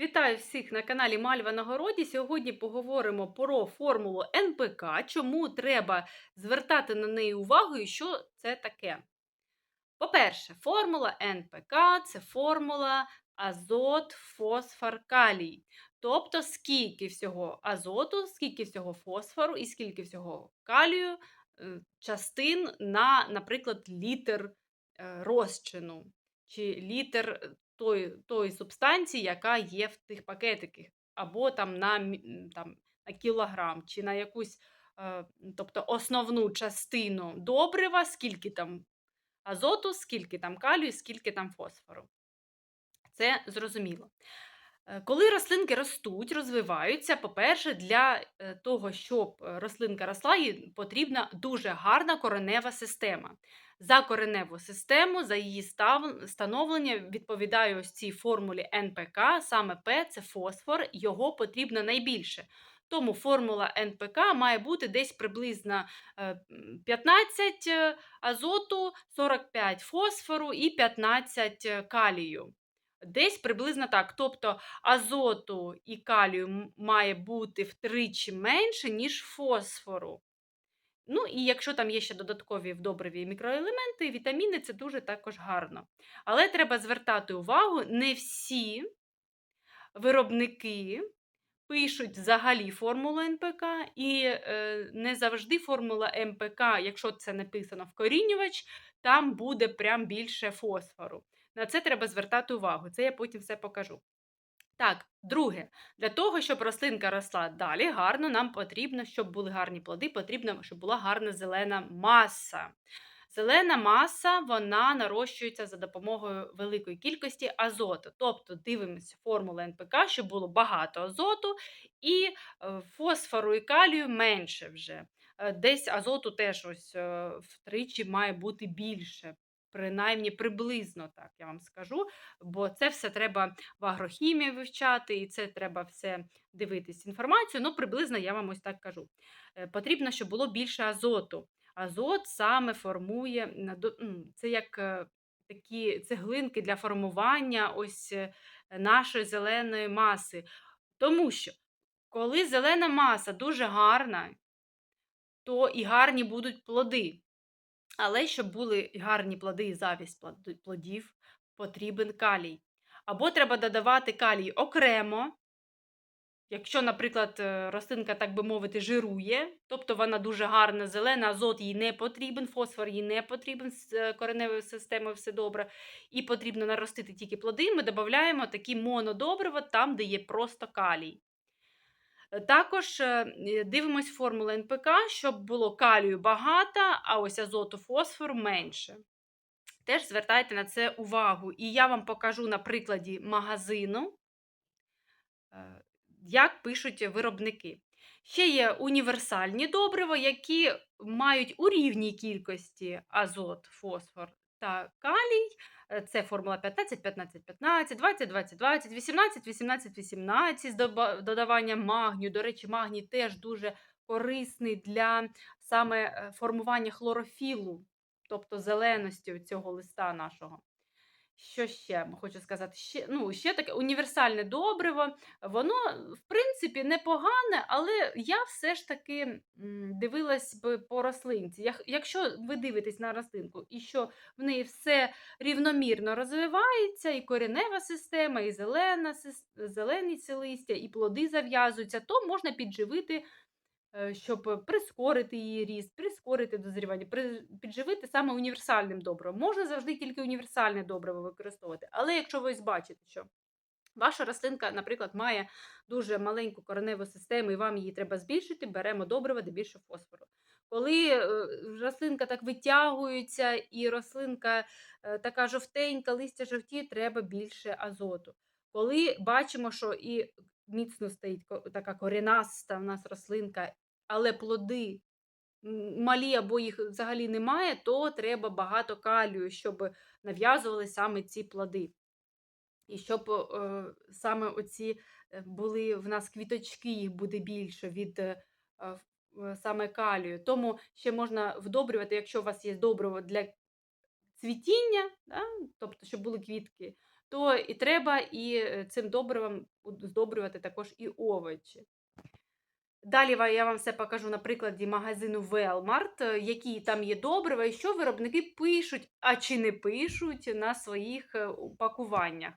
Вітаю всіх на каналі Мальва на городі. Сьогодні поговоримо про формулу НПК, чому треба звертати на неї увагу і що це таке. По-перше, формула НПК це формула азот, фосфор, калій. Тобто, скільки всього азоту, скільки всього фосфору і скільки всього калію е, частин на, наприклад, літр е, розчину чи літр тої, тої субстанції, яка є в тих пакетиках, або там на, там, на кілограм, чи на якусь е, тобто основну частину добрива, скільки там азоту, скільки там калію, скільки там фосфору. Це зрозуміло. Е, Коли рослинки ростуть, розвиваються, по-перше, для е, того, щоб е, рослинка росла, їй потрібна дуже гарна коренева система. За кореневу систему, за її становлення відповідає ось цій формулі НПК, саме П це фосфор, його потрібно найбільше. Тому формула НПК має бути десь приблизно е, 15 е, азоту, 45 фосфору і 15 калію. Десь приблизно так. Тобто азоту і калію має бути втричі менше, ніж фосфору. Ну і якщо там є ще додаткові в добриві мікроелементи, вітаміни, це дуже також гарно. Але треба звертати увагу, не всі виробники пишуть взагалі формулу НПК, і е, не завжди формула МПК, якщо це написано вкорінювач, там буде прям більше фосфору. На це треба звертати увагу. Це я потім все покажу. Так, друге, для того, щоб рослинка росла далі гарно, нам потрібно, щоб були гарні плоди, потрібно, щоб була гарна зелена маса. Зелена маса вона нарощується за допомогою великої кількості азоту. Тобто дивимося формулу НПК, щоб було багато азоту, і е, фосфору і калію менше вже. Е, Десь азоту теж ось е, втричі має бути більше. Принаймні приблизно так я вам скажу, бо це все треба в агрохімії вивчати, і це треба все дивитись інформацію. Ну, приблизно я вам ось так кажу. Е, Потрібно, щоб було більше азоту. Азот саме формує це як е, такі цеглинки для формування ось е, нашої зеленої маси. Тому що коли зелена маса дуже гарна, то і гарні будуть плоди. Але щоб були гарні плоди і завість плодів, потрібен калій. Або треба додавати калій окремо, Якщо, наприклад, е, рослинка, так би мовити, жирує, тобто вона дуже гарна, зелена, азот їй не потрібен, фосфор їй не потрібен, з е, кореневою системою все добре, і потрібно наростити тільки плоди, ми додаємо такі монодобрива там, де є просто калій. Також е, е, дивимось формулу НПК, щоб було калію багато, а ось азоту фосфору менше. Теж звертайте на це увагу. І я вам покажу на прикладі магазину, е, як пишуть виробники. Ще є універсальні добрива, які мають у рівній кількості азот, фосфор та калій. Е, Це формула 15, 15, 15, 20, 20, 20, 18, 18, 18 з додаванням магнію. До речі, магній теж дуже корисний для саме е, формування хлорофілу, тобто зеленості цього листа нашого. Що ще хочу сказати? Ще, ну, ще таке універсальне добриво. Воно, в принципі, непогане, але я все ж таки дивилась би по рослинці. Якщо ви дивитесь на рослинку і що в неї все рівномірно розвивається, і коренева система, і зелена, зелені листя, і плоди зав'язуються, то можна підживити щоб прискорити її ріст, прискорити дозрівання, підживити саме універсальним добривом. Можна завжди тільки універсальне добриво використовувати. Але якщо ви бачите, що ваша рослинка, наприклад, має дуже маленьку кореневу систему, і вам її треба збільшити, беремо добриво, де більше фосфору. Коли е, рослинка так витягується, і рослинка е, така жовтенька, листя жовті, треба більше азоту. Коли бачимо, що і міцно стоїть така корінаста в нас рослинка, але плоди малі або їх взагалі немає, то треба багато калію, щоб нав'язували саме ці плоди. І щоб е, саме оці е, були в нас квіточки, їх буде більше від е, е, саме калію. Тому ще можна вдобрювати, якщо у вас є добриво для цвітіння, да, тобто, щоб були квітки, то і треба і е, цим добривом здобрювати також і овочі. Далі я вам все покажу на прикладі магазину Велмарт, е, які там є добрива і що виробники пишуть, а чи не пишуть на своїх е, упакуваннях.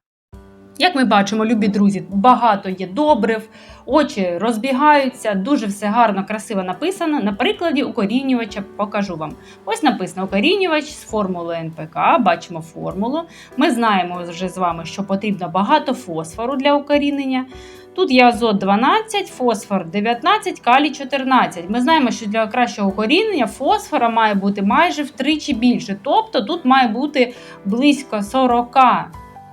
Як ми бачимо, любі друзі, багато є добрив, очі розбігаються, дуже все гарно, красиво написано. На прикладі укорінювача покажу вам. Ось написано укорінювач з формулою НПК, бачимо формулу. Ми знаємо вже з вами, що потрібно багато фосфору для укорінення. Тут є азот 12, фосфор 19, калій 14. Ми знаємо, що для кращого укорінення фосфора має бути майже втричі більше. Тобто тут має бути близько 40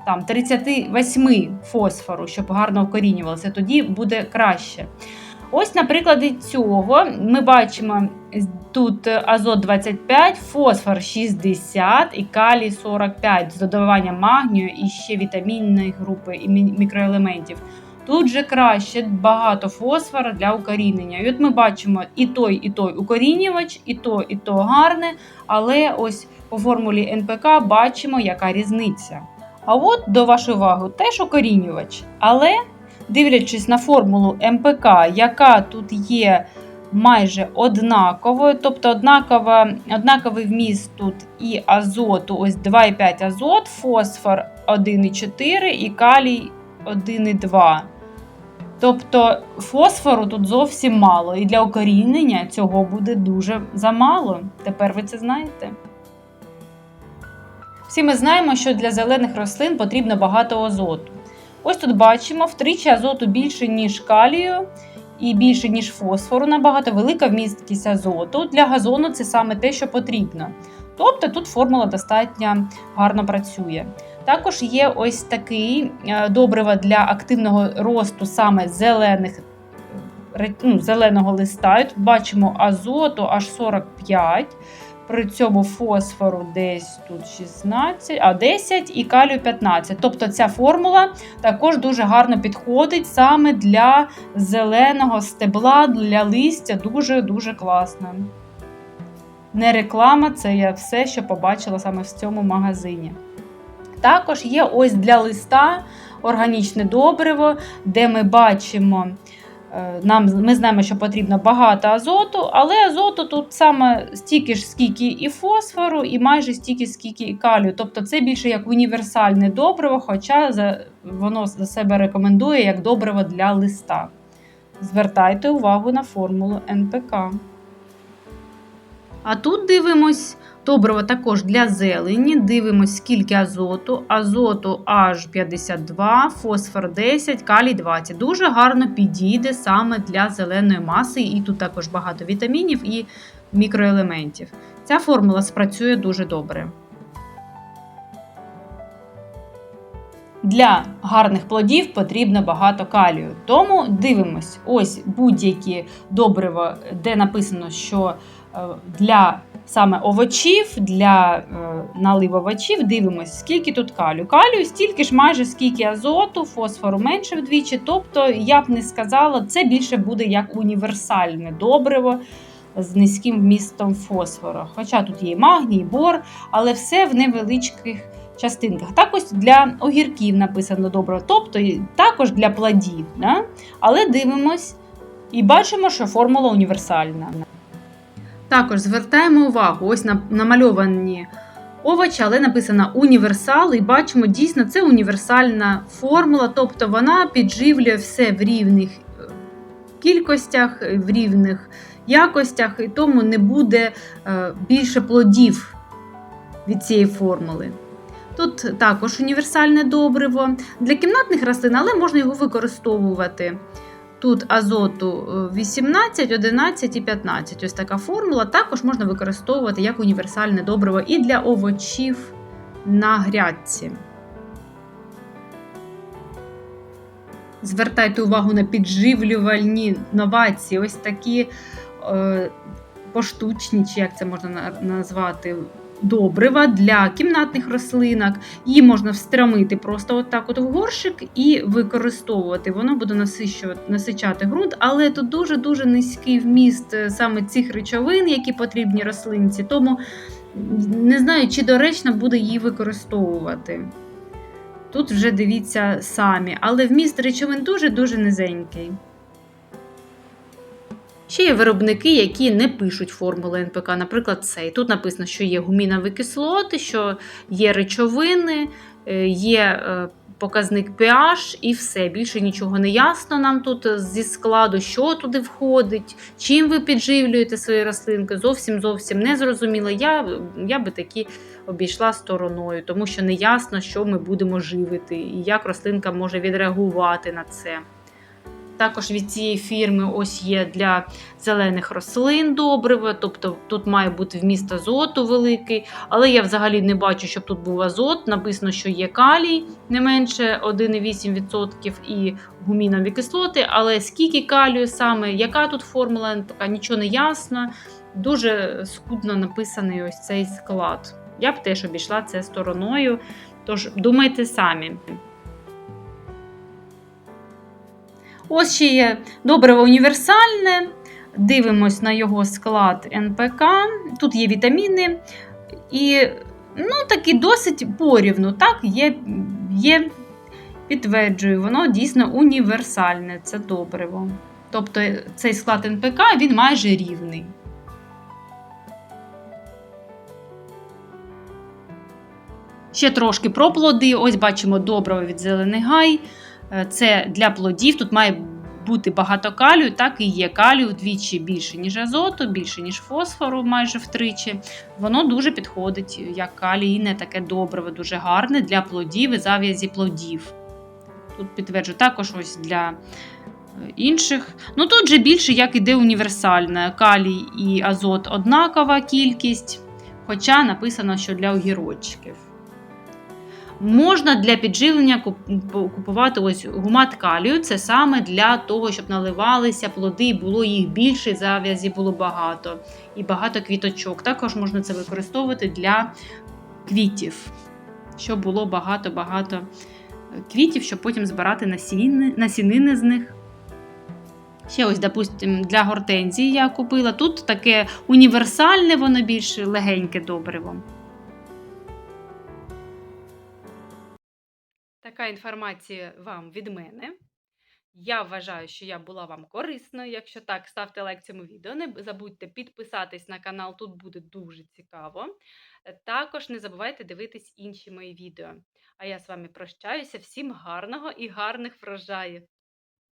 там 38 фосфору, щоб гарно вкорінювалося, тоді буде краще. Ось, на прикладі цього ми бачимо тут азот 25, фосфор 60 і калій 45 з додаванням магнію і ще вітамінної групи і мікроелементів. Тут же краще багато фосфора для укорінення. І от ми бачимо і той, і той укорінювач, і то, і то гарне, але ось по формулі НПК бачимо, яка різниця. А от до вашої уваги теж укорінювач. Але дивлячись на формулу МПК, яка тут є майже однаковою, тобто однакова, однаковий вміст тут і азоту, ось 2,5 азот, фосфор 1,4 і калій 1,2. Тобто фосфору тут зовсім мало, і для укорінення цього буде дуже замало. Тепер ви це знаєте. Всі ми знаємо, що для зелених рослин потрібно багато азоту. Ось тут бачимо втричі азоту більше, ніж калію, і більше, ніж фосфору, набагато велика вмісткість азоту. Для газону це саме те, що потрібно. Тобто тут формула достатньо гарно працює. Також є ось такий е, добрива для активного росту саме зелених, ну, зеленого листа. Тут бачимо азоту аж 45. При цьому фосфору десь тут 16, а 10 і калію 15. Тобто ця формула також дуже гарно підходить саме для зеленого стебла, для листя. Дуже-дуже класно. Не реклама, це я все, що побачила саме в цьому магазині. Також є ось для листа органічне добриво, де ми бачимо. Нам, ми знаємо, що потрібно багато азоту, але азоту тут саме стільки ж, скільки і фосфору, і майже стільки, скільки і калію. Тобто це більше як універсальне добриво, хоча воно за себе рекомендує як добриво для листа. Звертайте увагу на формулу НПК. А тут дивимось добриво також для зелені. Дивимось, скільки азоту. Азоту аж 52, фосфор 10, калій 20. Дуже гарно підійде саме для зеленої маси, і тут також багато вітамінів і мікроелементів. Ця формула спрацює дуже добре. Для гарних плодів потрібно багато калію. Тому дивимось, ось будь-які добрива, де написано, що для саме овочів, для е, налив овочів, дивимось, скільки тут калію. Калію стільки ж майже скільки азоту, фосфору менше вдвічі. Тобто, я б не сказала, це більше буде як універсальне добриво з низьким вмістом фосфору. Хоча тут є і магній, і бор, але все в невеличких частинках. Також для огірків написано добриво, тобто також для плодів. Да? Але дивимось і бачимо, що формула універсальна. Також звертаємо увагу, ось на намальовані овочі, але написано універсал, і бачимо, дійсно це універсальна формула, тобто вона підживлює все в рівних е, кількостях, в рівних якостях, і тому не буде е, більше плодів від цієї формули. Тут також універсальне добриво для кімнатних рослин, але можна його використовувати. Тут азоту е, 18, 11 і 15. Ось така формула. Також можна використовувати як універсальне добриво і для овочів на грядці. Звертайте увагу на підживлювальні новації. Ось такі е, поштучні, чи як це можна назвати, добрива для кімнатних рослинок. Її можна встромити просто отак от в горщик і використовувати. Воно буде насичувати, насичати ґрунт, але тут дуже-дуже низький вміст е, саме цих речовин, які потрібні рослинці. Тому не знаю, чи доречно буде її використовувати. Тут вже дивіться самі, але вміст речовин дуже-дуже низенький. Ще є виробники, які не пишуть формули НПК, наприклад, цей. Тут написано, що є гумінові кислоти, що є речовини, е, є е, показник pH і все. Більше нічого не ясно нам тут зі складу, що туди входить, чим ви підживлюєте свої рослинки. Зовсім зовсім не зрозуміло. Я, я би такі обійшла стороною, тому що не ясно, що ми будемо живити і як рослинка може відреагувати на це. Також від цієї фірми ось є для зелених рослин добриво, тобто тут має бути вміст азоту великий, але я взагалі не бачу, щоб тут був азот. Написано, що є калій не менше 1,8% і гумінові кислоти, але скільки калію саме, яка тут формула НПК, нічого не ясно. Дуже скудно написаний ось цей склад. Я б теж обійшла це стороною, тож думайте самі. Ось ще є добриво універсальне. Дивимось на його склад НПК. Тут є вітаміни. І ну, такі досить порівну. Так, є, є, підтверджую, воно дійсно універсальне, це добриво. Тобто цей склад НПК він майже рівний. Ще трошки про плоди. Ось бачимо добриво від зелений гай. Е, Це для плодів. Тут має бути багато калію, так і є калію вдвічі більше, ніж азоту, більше, ніж фосфору, майже втричі. Воно дуже підходить як калійне, таке добриво, дуже гарне для плодів і зав'язі плодів. Тут підтверджую також ось для е, інших. Ну тут же більше як іде універсальне. Калій і азот однакова кількість, хоча написано, що для огірочків. Можна для підживлення купувати ось гумат калію. Це саме для того, щоб наливалися плоди, було їх більше, зав'язі було багато. І багато квіточок. Також можна це використовувати для квітів, щоб було багато-багато квітів, щоб потім збирати насінини, насінини з них. Ще ось, допустим, для гортензії я купила. Тут таке універсальне, воно більш легеньке добриво. Інформація вам від мене. Я вважаю, що я була вам корисною. Якщо так, ставте лайк цьому відео. Не забудьте підписатись на канал, тут буде дуже цікаво. Е, Також не забувайте дивитись інші мої відео. А я з вами прощаюся. Всім гарного і гарних врожаїв!